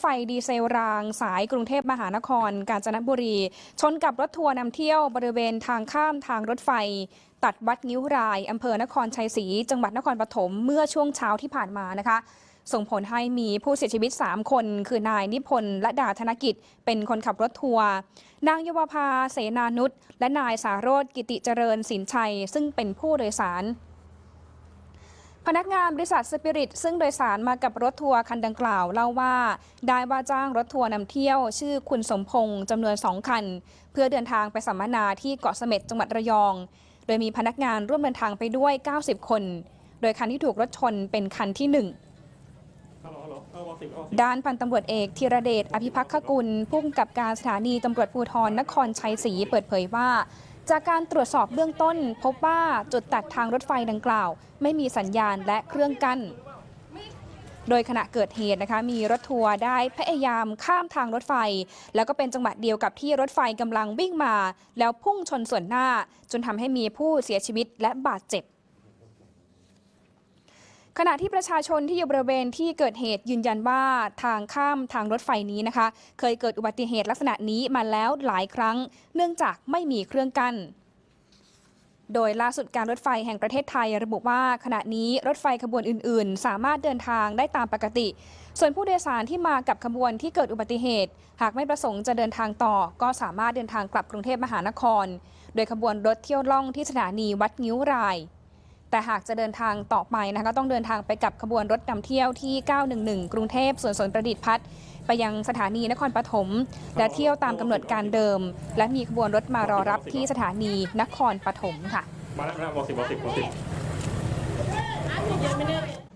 ไฟดีเซลรางสายกรุงเทพมหานคร กาญจนบุรี ชนกับรถทัวร์นำเที่ยวบริเวณทางข้ามทางรถไฟ ตัดวัดงิ้วรายอำเภอนครชัยศรีจังหวัดนครปฐมเมื่อช่วงเช้าที่ผ่านมานะคะส่งผลให้มีผู้เสียชีวิต 3 คน คือนายนิพนธ์และดาธนกิจ เป็นคนขับรถทัวร์ นางเยาวภา เสนานุชและนายสารโรธกิติเจริญสินชัย ซึ่งเป็นผู้โดยสาร พนักงานบริษัทสปิริตซึ่งโดยสารมากับรถทัวร์คันดังกล่าวเล่าว่า ได้ว่าจ้างรถทัวร์นำเที่ยว ชื่อคุณสมพงษ์จำนวนสองคัน เพื่อเดินทางไปสัมมนาที่เกาะเสม็ดจังหวัดระยอง โดยมีพนักงานร่วมเดินทางไปด้วย 90 คน โดยคันที่ถูกรถชนเป็นคันที่หนึ่งด้านพันตำรวจเอกธีรเดชอภิพักขกุลผู้กำกับการสถานีตำรวจภูธรนครชัยศรีเปิดเผยว่า จากการตรวจสอบเบื้องต้น พบว่าจุดตัดทางรถไฟดังกล่าว ไม่มีสัญญาณและเครื่องกั้น โดยขณะเกิดเหตุนะคะมีรถทัวร์ได้พยายามข้ามทางรถไฟ แล้วก็เป็นจังหวะเดียวกับที่รถไฟกำลังวิ่งมา แล้วพุ่งชนส่วนหน้า จนทำให้มีผู้เสียชีวิตและบาดเจ็บ ขณะที่ประชาชนที่อยู่บริเวณที่เกิดเหตุยืนยันว่าทางข้ามทางรถไฟนี้นะคะ เคยเกิดอุบัติเหตุลักษณะนี้มาแล้วหลายครั้ง เนื่องจากไม่มีเครื่องกั้นโดยล่าสุดการรถไฟแห่งประเทศไทยระบุว่าขณะนี้รถไฟขบวนอื่น ๆ สามารถเดินทางได้ตามปกติ ส่วนผู้โดยสารที่มากับขบวนที่เกิดอุบัติเหตุ หากไม่ประสงค์จะเดินทางต่อ ก็สามารถเดินทางกลับกรุงเทพมหานคร โดยขบวนรถเที่ยวล่องที่สถานีวัดงิ้วราย แต่หากจะเดินทางต่อไปนะคะก็ต้องเดินทางไปกับขบวนรถนำเที่ยวที่ 911 กรุงเทพส่วนสนประดิษฐ์พัฒน์ไปยังสถานีนครปฐมและเที่ยวตามกำหนดการเดิม และมีขบวนรถมารอรับที่สถานีนครปฐมค่ะ มาแล้วนะวอสิบบอสิบบอสิบ